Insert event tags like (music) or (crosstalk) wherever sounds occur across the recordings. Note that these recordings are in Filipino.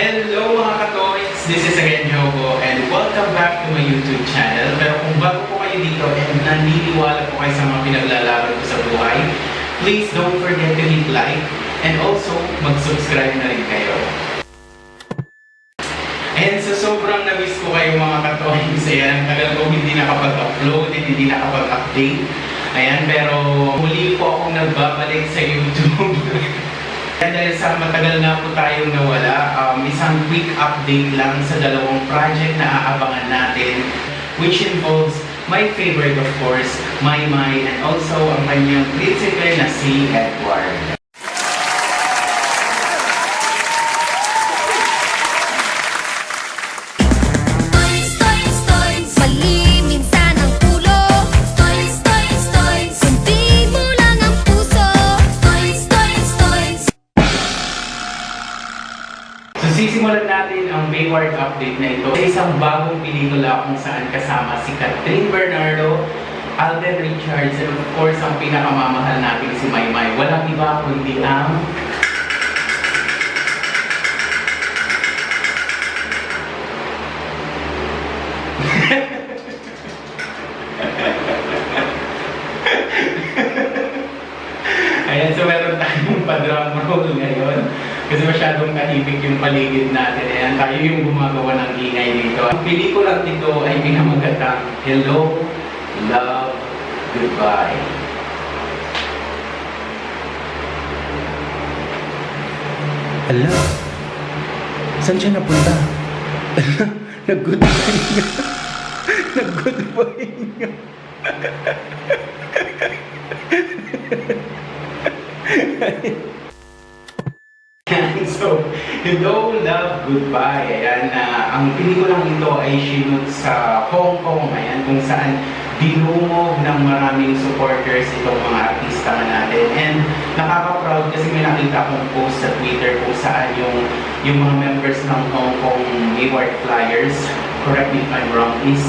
Hello mga katoys! This is again Jogo and welcome back to my YouTube channel. Pero kung bago po kayo dito and naniniwala po kayo sa mga pinaglalaban ko sa buhay, please don't forget to hit like and also mag-subscribe na rin kayo. And sa sobrang na-miss ko kayo mga katoys, ayan, tagal ko hindi nakapag-upload hindi nakapag-update. Ayan, pero muli po akong nagbabalik sa YouTube. (laughs) Dahil sa matagal na po tayong nawala, um, isang quick update lang sa dalawang project na aabangan natin which involves my favorite of course, My My, and also ang kanyang principal na si Edward. Bayward update na ito sa isang bagong pelikula kung saan kasama si Catherine Bernardo, Alden Richards, and of course ang pinakamamahal natin si Maymay. Walang iba kundi ang Ayan, so meron tayong pa-drum ngayon. Kasi masyadong tahimik yung paligid natin. Ayan, tayo yung gumagawa ng ingay dito. Ang pelikulang ito ay pinamagatang Hello, Love, Goodbye. Ala, saan siya napunta? (laughs) Nag-goodbye nga. (laughs) Nag-goodbye nga. so, (laughs) Hello, Love, Goodbye. Ayan, na ang pelikulang ito ay sinut sa Hong Kong. Ayan, kung saan dinumog ng maraming supporters itong mga artista natin. And nakaka-proud kasi may nakita akong post sa Twitter kung saan yung, yung mga members ng Hong Kong Award Flyers, correct me if I'm wrong, is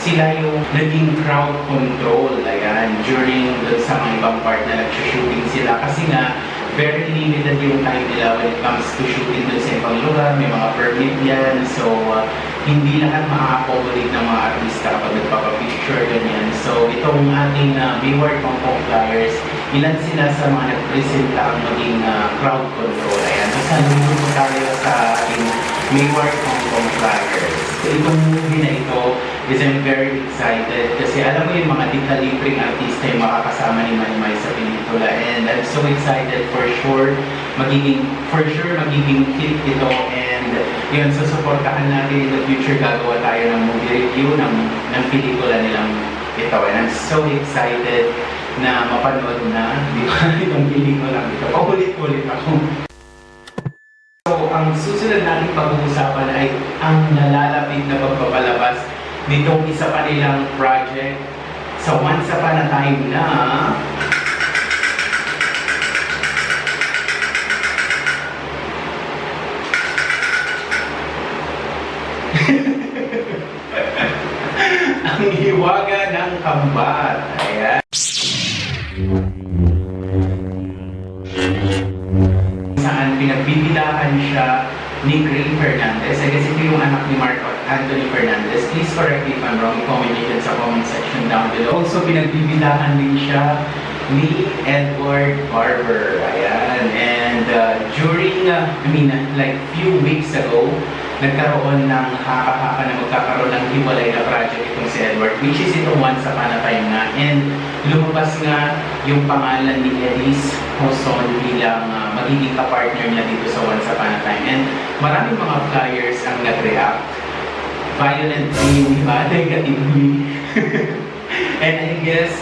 sila yung naging crowd control ayan, during sa mga ibang part na nag-shooting sila kasi nga very limited yung time nila when it comes to shooting dun sa ibang lugar, may mga permit yan. So uh, hindi lahat ma-accommodate ng mga artista kapag nagpapapicture ganyan. So itong ating uh, Bayward Hong Kong Flyers ilan sila sa mga nagpresenta ang maging uh, crowd control. Ayan, so nandito po tayo sa ating Bayward Hong Kong Flyers. So itong movie na ito is I'm very excited. Kasi alam mo yung mga dikalibreng artista yung makakasama ni Maymay sa pelikula. And I'm so excited for sure magiging for sure magiging hit ito. And yun susuportahan natin in the future gagawa tayo ng movie review ng, ng pelikula nilang ito. And I'm so excited na mapanood na di (laughs) itong pelikula ito. Paulit-ulit ako. So, ang susunod nating pag-uusapan ay ang nalalapit na pagpapalabas nitong isa pa nilang project sa Once Upon a Time na (laughs) ang hiwaga ng kambat. Ayan. saan pinagbibidahan siya ni Gray Fernandez. I guess ito yung anak ni Mark Anthony Fernandez. Please correct me if I'm wrong. Comment nyo sa comment section down below. Also, pinagbibidahan din siya ni Edward Barber. Ayan. And uh, during, uh, I mean, uh, like few weeks ago, nagkaroon ng haka-haka na magkakaroon ng hiwalay na project itong si Edward, which is itong Once Upon a Time nga. And lumabas nga yung pangalan ni Elise Hoson bilang uh, magiging kapartner niya dito sa Once Upon a Time. And maraming mga flyers ang nag-react. Violently, yung iba, negatively. And I guess,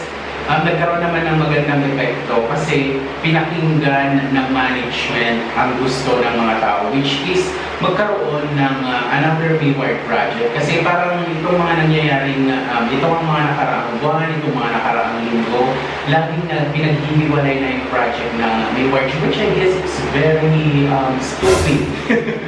ang nagkaroon naman ng magandang epekto kasi pinakinggan ng management ang gusto ng mga tao which is magkaroon ng uh, another Bayward project kasi parang itong mga nangyayaring um, itong ang mga nakaraang buwan, itong mga nakaraang linggo laging na pinaghihiwalay na yung project ng Bayward which I guess is very um, stupid (laughs)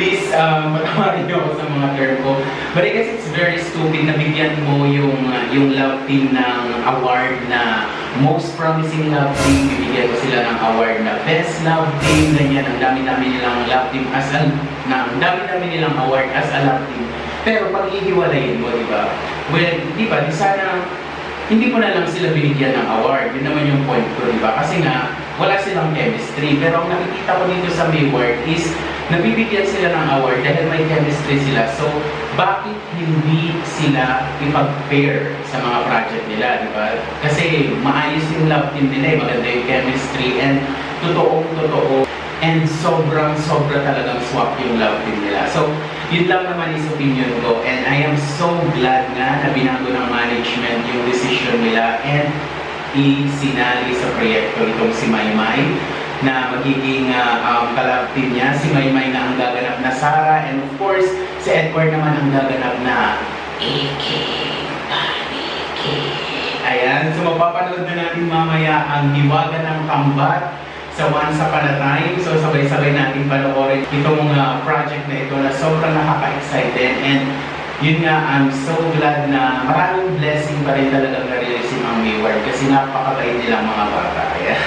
please (laughs) um, patawarin niyo sa mga term ko. But I guess it's very stupid na bigyan mo yung uh, yung love team ng award na most promising love team, bibigyan ko sila ng award na best love team, ganyan, ang dami-dami nilang love team as a, na, ang dami-dami nilang award as a love team. Pero pag ihiwalayin mo, di ba? Well, di ba, di sana hindi mo na lang sila binigyan ng award. Yun naman yung point ko, di ba? Kasi nga, wala silang chemistry. Pero ang nakikita ko dito sa Mayward is, nabibigyan sila ng award dahil may chemistry sila. So, bakit hindi sila ipag-pair sa mga project nila, di ba? Kasi maayos yung love team nila, eh. maganda yung chemistry, and totoong totoo and sobrang sobra talagang swak yung love team nila. So, yun lang naman is opinion ko and I am so glad nga na binago ng management yung decision nila and isinali sa proyekto itong si Maymay na magiging uh, um, team niya. Si Maymay na ang gaganap na Sarah and of course, si Edward naman ang gaganap na Iki Paniki. Ayan, so mapapanood na natin mamaya ang Hiwaga ng Kambat sa Once Upon a Time. So sabay-sabay natin panoorin itong uh, project na ito na sobrang nakaka-excited and yun nga, I'm so glad na maraming blessing pa rin talagang narili si Ma'am Mayward kasi napakabait nilang mga bata. Ayan.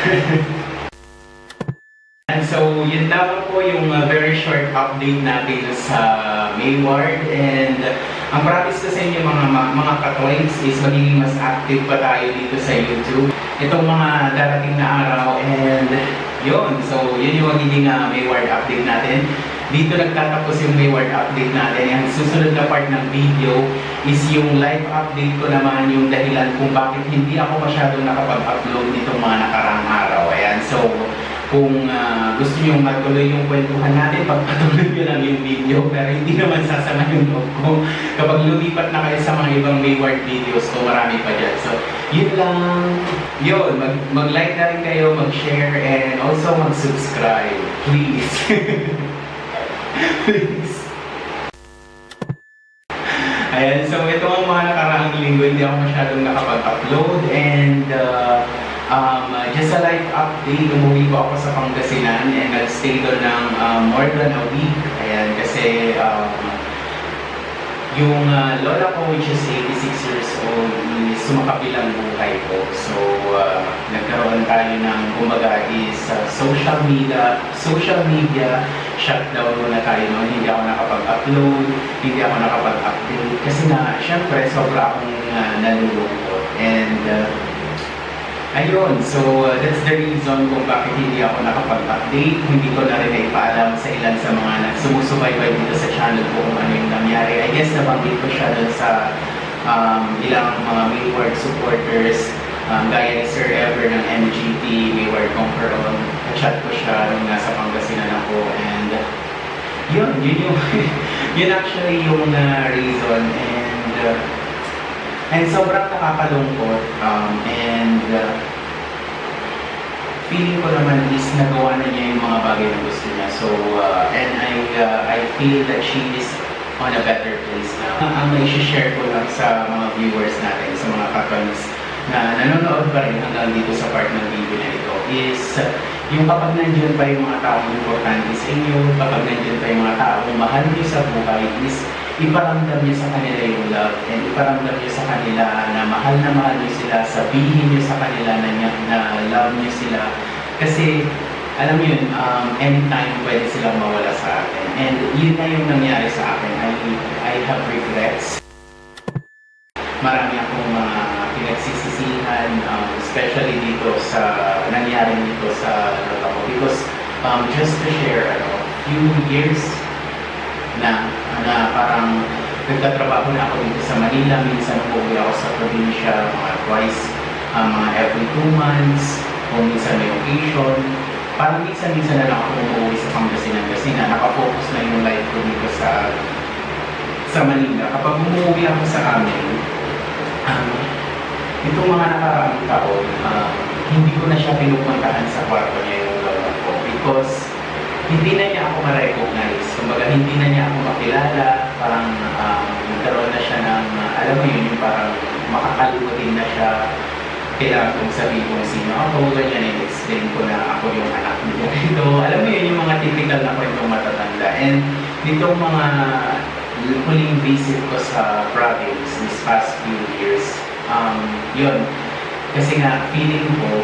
(laughs) And so, yun lamang po yung uh, very short update natin sa Mayward. And uh, ang promise ko sa inyo mga mga katwins is magiging mas active pa tayo dito sa YouTube. Itong mga darating na araw and yun. So, yun yung magiging uh, Mayward update natin. Dito nagtatapos yung Mayward update natin. Ang susunod na part ng video is yung live update ko naman yung dahilan kung bakit hindi ako masyadong nakapag-upload nitong mga nakaraang araw. Ayan. So, kung ah, gusto nyo matuloy yung kwentuhan natin, pagpatuloy nyo lang yung video, pero hindi naman sasama yung loob ko. Kapag lumipat na kayo sa mga ibang Mayward videos ko, marami pa dyan. So, yun lang. Yun, mag- mag-like na rin kayo, mag-share, and also mag-subscribe. Please. (laughs) Please. Ayan, so ito ang mga nakaraang linggo, hindi ako masyadong nakapag-upload and uh, just a life update, umuwi ko ako sa Pangasinan and nag-stay doon ng um, more than a week. Ayan, kasi um, yung uh, lola ko, which is 86 years old, is sumakabilang buhay ko. So, uh, nagkaroon tayo ng, kumbaga, is uh, social media, social media shutdown muna tayo noon. Hindi ako nakapag-upload, hindi ako nakapag-update. Kasi na, syempre, sobra akong uh, nalulungkot. And, uh, Ayun, so uh, that's the reason kung bakit hindi ako nakapag-update. Hindi ko na rin naipaalam sa ilan sa mga sumusubaybay dito sa channel ko kung ano yung nangyari. I guess nabanggit ko siya dun sa um, ilang mga Mayward supporters um, gaya ni Sir Ever ng MGT, Mayward Conqueron. Chat ko siya nung nasa Pangasinan ako and yun, yun yung (laughs) yun actually yung uh, reason and uh, And sobrang nakakalungkot um, and uh, feeling ko naman is nagawa na niya yung mga bagay na gusto niya. So, uh, and I, uh, I feel that she is on a better place now. (laughs) Ang, ang may share ko lang sa mga viewers natin, sa mga kakons na nanonood pa rin hanggang dito sa part ng video na ito is yung kapag nandiyan pa yung mga taong importante sa inyo, kapag nandiyan pa yung mga taong mahal niyo sa buhay is iparamdam niyo sa kanila yung love and iparamdam niyo sa kanila na mahal na mahal niyo sila, sabihin niyo sa kanila na, niya, na love niyo sila. Kasi, alam mo yun, um, anytime pwede silang mawala sa akin. And yun na yung nangyari sa akin. I, I have regrets. Marami akong mga pinagsisisihan, um, especially dito sa nangyari dito sa lola ko. Because um, just to share, ano, few years na na parang nagtatrabaho na ako dito sa Manila. Minsan umuwi ako sa probinsya, mga twice, um, mga every two months, kung minsan may occasion. Parang minsan-minsan na lang ako umuwi sa Pangasinan kasi na nakafocus na yung life ko dito sa sa Manila. Kapag umuwi ako sa amin, um, itong mga nakaraang taon, um, hindi ko na siya pinupuntahan sa kwarto niya yung lola ko because hindi na niya ako ma-recognize. Kumbaga, hindi na niya ako makilala. Parang um, nagkaroon na siya ng, uh, alam mo yun, yung parang makakalimutin na siya. Kailangan kong sabihin kung sino ako, ganyan, i-explain ko na ako yung anak niya. (laughs) Ito, alam mo yun, yung mga typical na kwentong matatanda. And nitong mga huling visit ko sa province this past few years, um, yun, Kasi nga, feeling ko,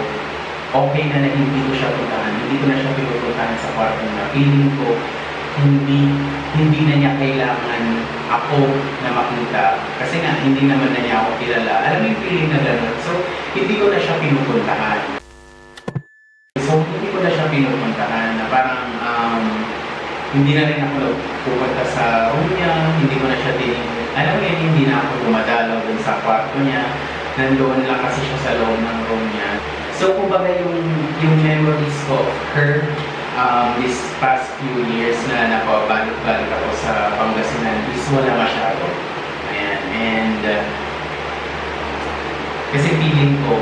okay na na hindi ko siya puntahan. Hindi ko na siya pinupuntahan sa kwarto niya. Feeling ko, hindi hindi na niya kailangan ako na makita. Kasi nga, hindi naman na niya ako kilala. Alam mo yung feeling na gano'n. So, hindi ko na siya pinupuntahan. So, hindi ko na siya pinupuntahan na parang um, hindi na rin ako pupunta sa room niya, hindi ko na siya din, alam mo yun, hindi na ako dumadalaw dun sa kwarto niya, nandoon lang kasi siya sa loob ng room niya. So, kumbaga yung, yung memories ko of her um, this past few years na napabalik-balik ako sa Pangasinan is wala masyado. Ayan, and uh, kasi feeling ko,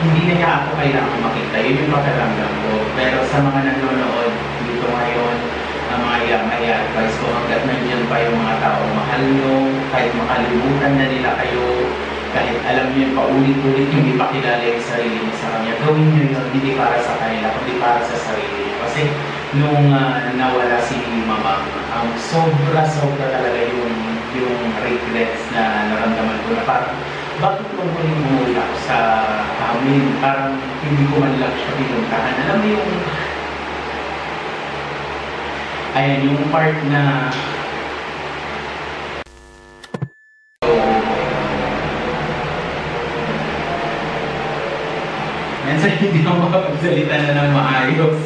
hindi na niya ako kailangan makita. Yun yung pakiramdam ko. Pero sa mga nanonood dito ngayon, ang mga iya- may advice ko hanggat nandiyan pa yung mga tao mahal nyo, kahit makalimutan na nila kayo, kahit alam niyo paulit-ulit yung ipakilala yung sarili niyo sa kanya, gawin niyo yun, hindi para sa kanila, kundi para sa sarili niyo. Kasi nung ah, nawala si Mama, um, sobra-sobra talaga yung, yung regrets na naramdaman ko na parang bakit ko muling umuwi ako sa amin? Parang hindi ko man lang siya pinuntahan. Alam mo yung ayan, yung part na minsan hindi ako makapagsalita na ng maayos.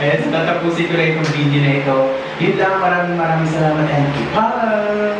Ayan, so tatapusin ko na itong video na ito. Yun lang, maraming maraming salamat and bye!